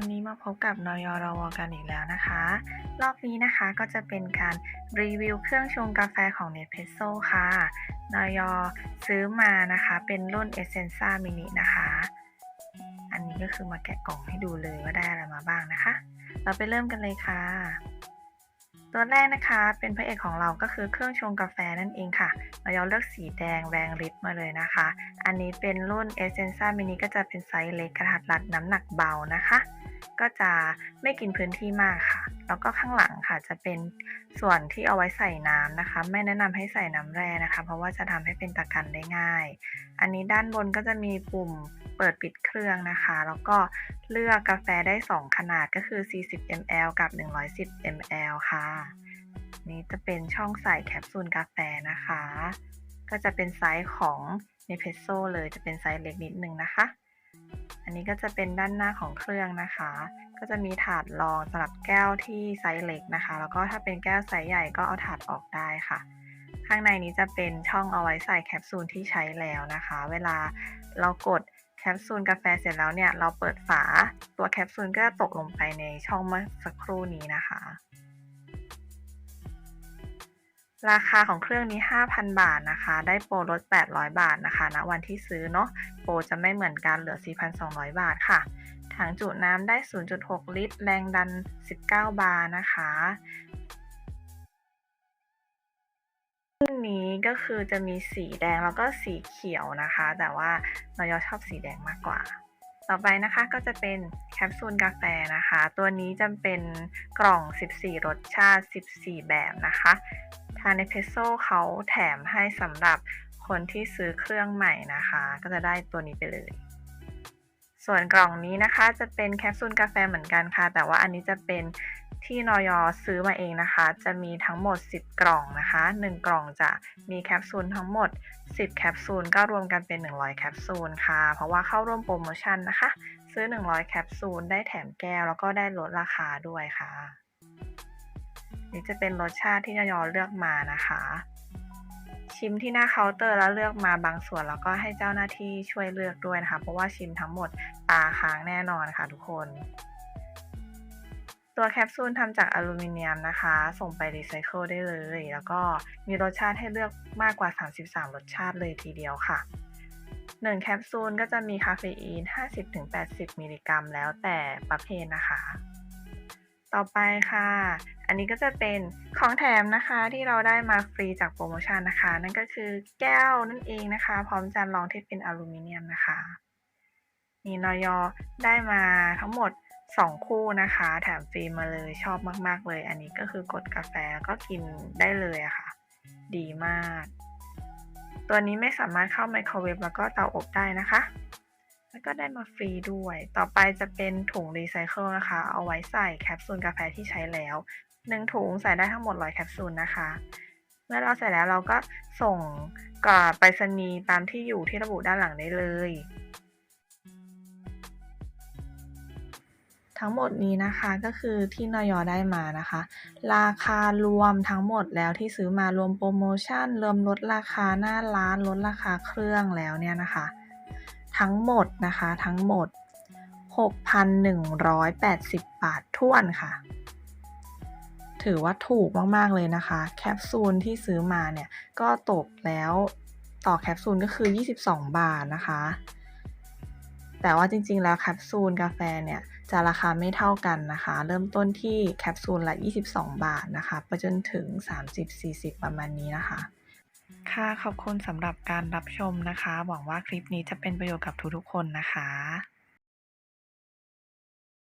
วันนี้มาพบกับนยรวกันอีกแล้วนะคะ รอบนี้นะคะก็จะเป็นการรีวิวเครื่องชงกาแฟของ Nespresso ค่ะนยซื้อมานะคะเป็นรุ่น Essenza Mini นะคะ อันนี้ก็คือมาแกะกล่องให้ดูเลยว่าได้อะไรมาบ้างนะคะ เราไปเริ่มกันเลยค่ะ ตัวแรกนะคะเป็นพระเอกของเราก็คือเครื่องชงกาแฟนั่นเองค่ะนายเลือกสีแดงแรงฤทธิ์มาเลยนะคะ อันนี้เป็นรุ่น Essenza Mini ก็จะเป็นไซส์เล็กกระทัดรัดน้ำหนักเบานะคะ ก็จะไม่กินพื้นที่มากค่ะ แล้วก็ข้างหลังค่ะจะเป็นส่วนที่เอาไว้ใส่น้ำนะคะ ไม่แนะนำให้ใส่น้ำแร่นะคะ เพราะว่าจะทำให้เป็นตะกันได้ง่าย อันนี้ด้านบนก็จะมีปุ่มเปิดปิดเครื่องนะคะ แล้วก็เลือกกาแฟได้ 2 ขนาดก็คือ 40 ml กับ 110 ml ค่ะ นี่จะเป็นช่องใส่แคปซูลกาแฟนะคะ ก็จะเป็นไซส์ของ Nespresso เลยจะเป็นไซส์เล็กนิดนึงนะคะ อันนี้ก็จะเป็นด้านหน้าของเครื่องนะคะ ก็จะมีถาดรองสำหรับแก้วที่ไซส์เล็กนะคะ แล้วก็ถ้าเป็นแก้วไซส์ใหญ่ก็เอาถาดออกได้ค่ะ ข้างในนี้จะเป็นช่องเอาไว้ใส่แคปซูลที่ใช้แล้วนะคะ เวลาเรากดแคปซูลกาแฟเสร็จแล้วเนี่ย เราเปิดฝาตัวแคปซูลก็จะตกลงไปในช่องเมื่อสักครู่นี้นะคะ ราคาของเครื่องนี้ 5,000 บาทนะคะ ได้โปรลด 800 บาทนะคะณวันที่ซื้อเนาะ โปรจะไม่เหมือนกันเหลือ 4,200 บาทค่ะ ถังจุน้ำได้ 0.6 ลิตร แรงดัน 19 บาร์นะคะรุ่นนี้ก็คือจะมีสีแดงแล้วก็สีเขียวนะคะ แต่ว่าเรายอชอบสีแดงมากกว่า ต่อไปนะคะก็จะเป็นแคปซูลกาแฟนะคะ ตัวนี้จะเป็นกล่อง 14 รสชาติ 14 แบบนะคะ ทาง Nespresso เขาแถมให้สำหรับคนที่ซื้อเครื่องใหม่นะคะ ก็จะได้ตัวนี้ไปเลย ส่วนกล่องนี้นะคะจะเป็นแคปซูลกาแฟเหมือนกันค่ะ แต่ว่าอันนี้จะเป็นที่นอยซื้อมาเองนะคะ จะมีทั้งหมด 10 กล่องนะคะ 1 กล่องจะมีแคปซูลทั้งหมด 10 แคปซูลก็รวมกันเป็น 100 แคปซูลค่ะ เพราะว่าเข้าร่วมโปรโมชั่นนะคะ ซื้อ 100 แคปซูลได้แถมแก้วแล้วก็ได้ลดราคาด้วยค่ะ นี่จะเป็นรสชาติที่นอยเลือกมานะคะ ชิมที่หน้าเคาน์เตอร์แล้วเลือกมาบางส่วนแล้วก็ให้เจ้าหน้าที่ช่วยเลือกด้วยนะคะ เพราะว่าชิมทั้งหมดตาค้างแน่นอนค่ะทุกคน ตัวแคปซูลทำจากอลูมิเนียมนะคะ ส่งไปรีไซเคิลได้เลย แล้วก็มีรสชาติให้เลือกมากกว่า 33 รสชาติเลยทีเดียวค่ะ1แคปซูลก็จะมีคาเฟอีน 50-80 มิลลิกรัม แล้วแต่ประเภทนะคะ ต่อไปค่ะ อันนี้ก็จะเป็นของแถมนะคะที่เราได้มาฟรีจากโปรโมชั่นนะคะ นั่นก็คือแก้วนั่นเองนะคะ พร้อมจานรองที่เป็นอลูมิเนียมนะคะนี่นอยอได้มาทั้งหมด 2 คู่นะคะ แถมฟรีมาเลยชอบมากๆเลย อันนี้ก็คือกดกาแฟแล้วก็กินได้เลยอะค่ะ ดีมาก ตัวนี้ไม่สามารถเข้าไมโครเวฟแล้วก็เตาอบได้นะคะ แล้วก็ได้มาฟรีด้วย ต่อไปจะเป็นถุงรีไซเคิลนะคะ เอาไว้ใส่แคปซูลกาแฟที่ใช้แล้ว 1 ถุงใส่ได้ทั้งหมด100แคปซูลนะคะ เมื่อเราใส่แล้วเราก็ส่งกับไปรษณีย์ตามที่อยู่ที่ระบุด้านหลังได้เลย ทั้งหมดนี้นะคะก็คือที่นยได้มานะคะ ราคารวมทั้งหมดแล้วที่ซื้อมารวมโปรโมชั่นรวมลดราคาหน้าร้านลดราคาเครื่องแล้วเนี่ยนะคะ ทั้งหมดนะคะทั้งหมด 6,180 บาทท้วนค่ะ ถือว่าถูกมาก ๆ เลยนะคะ แคปซูลที่ซื้อมาเนี่ย ก็ตกแล้วต่อแคปซูลก็คือ 22 บาทนะคะ แต่ว่าจริง ๆ แล้วแคปซูลกาแฟเนี่ยจะราคาไม่เท่ากันนะคะ เริ่มต้นที่แคปซูลละ 22 บาทนะคะ ไปจนถึง 30-40 ประมาณนี้นะคะ ค่ะ ขอบคุณสำหรับการรับชมนะคะ หวังว่าคลิปนี้จะเป็นประโยชน์กับทุกๆคนนะคะ